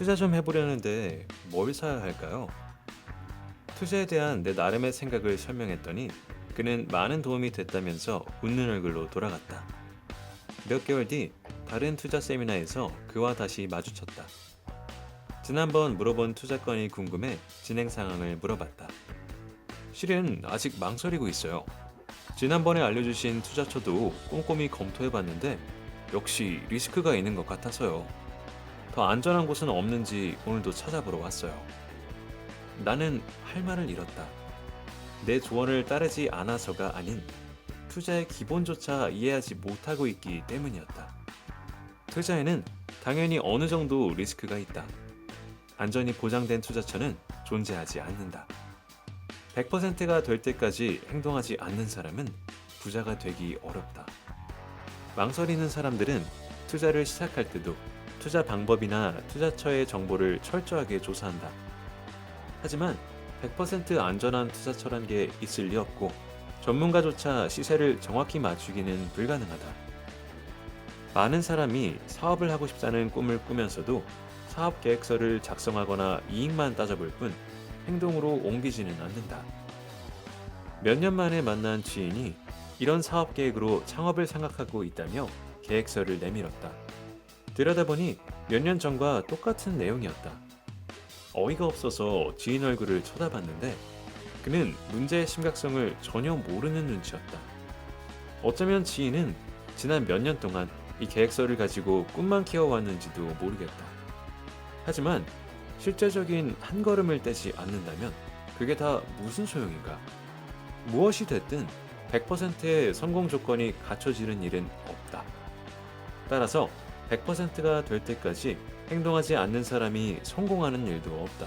투자 좀 해보려는데 뭘 사야 할까요? 투자에 대한 내 나름의 생각을 설명했더니 그는 많은 도움이 됐다면서 웃는 얼굴로 돌아갔다. 몇 개월 뒤 다른 투자 세미나에서 그와 다시 마주쳤다. 지난번 물어본 투자 건이 궁금해 진행 상황을 물어봤다. 실은 아직 망설이고 있어요. 지난번에 알려주신 투자처도 꼼꼼히 검토해봤는데 역시 리스크가 있는 것 같아서요. 더 안전한 곳은 없는지 오늘도 찾아보러 왔어요. 나는 할 말을 잃었다. 내 조언을 따르지 않아서가 아닌 투자의 기본조차 이해하지 못하고 있기 때문이었다. 투자에는 당연히 어느 정도 리스크가 있다. 안전이 보장된 투자처는 존재하지 않는다. 100%가 될 때까지 행동하지 않는 사람은 부자가 되기 어렵다. 망설이는 사람들은 투자를 시작할 때도 투자 방법이나 투자처의 정보를 철저하게 조사한다. 하지만 100% 안전한 투자처란 게 있을 리 없고 전문가조차 시세를 정확히 맞추기는 불가능하다. 많은 사람이 사업을 하고 싶다는 꿈을 꾸면서도 사업 계획서를 작성하거나 이익만 따져볼 뿐 행동으로 옮기지는 않는다. 몇 년 만에 만난 지인이 이런 사업 계획으로 창업을 생각하고 있다며 계획서를 내밀었다. 들여다보니 몇 년 전과 똑같은 내용이었다. 어이가 없어서 지인 얼굴을 쳐다봤는데 그는 문제의 심각성을 전혀 모르는 눈치였다. 어쩌면 지인은 지난 몇 년 동안 이 계획서를 가지고 꿈만 키워왔는지도 모르겠다. 하지만 실제적인 한 걸음을 떼지 않는다면 그게 다 무슨 소용인가? 무엇이 됐든 100%의 성공 조건이 갖춰지는 일은 없다. 따라서 100%가 될 때까지 행동하지 않는 사람이 성공하는 일도 없다.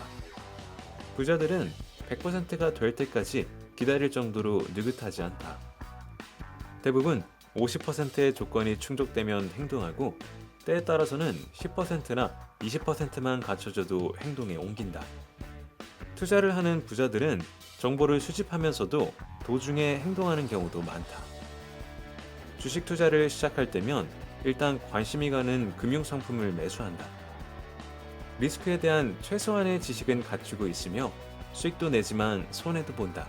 부자들은 100%가 될 때까지 기다릴 정도로 느긋하지 않다. 대부분 50%의 조건이 충족되면 행동하고 때에 따라서는 10%나 20%만 갖춰져도 행동에 옮긴다. 투자를 하는 부자들은 정보를 수집하면서도 도중에 행동하는 경우도 많다. 주식 투자를 시작할 때면 일단 관심이 가는 금융 상품을 매수한다. 리스크에 대한 최소한의 지식은 갖추고 있으며 수익도 내지만 손해도 본다.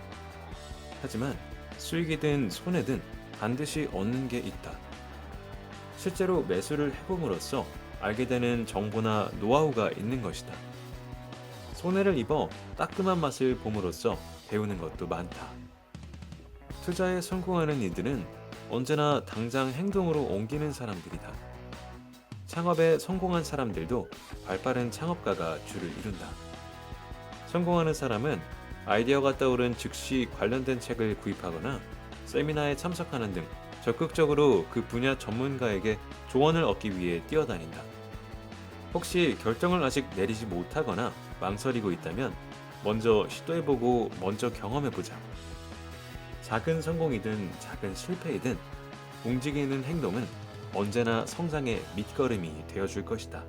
하지만 수익이든 손해든 반드시 얻는 게 있다. 실제로 매수를 해봄으로써 알게 되는 정보나 노하우가 있는 것이다. 손해를 입어 따끔한 맛을 봄으로써 배우는 것도 많다. 투자에 성공하는 이들은 언제나 당장 행동으로 옮기는 사람들이다. 창업에 성공한 사람들도 발빠른 창업가가 줄을 이룬다. 성공하는 사람은 아이디어가 떠오른 즉시 관련된 책을 구입하거나 세미나에 참석하는 등 적극적으로 그 분야 전문가에게 조언을 얻기 위해 뛰어다닌다. 혹시 결정을 아직 내리지 못하거나 망설이고 있다면 먼저 시도해보고 먼저 경험해보자. 작은 성공이든 작은 실패이든 움직이는 행동은 언제나 성장의 밑거름이 되어줄 것이다.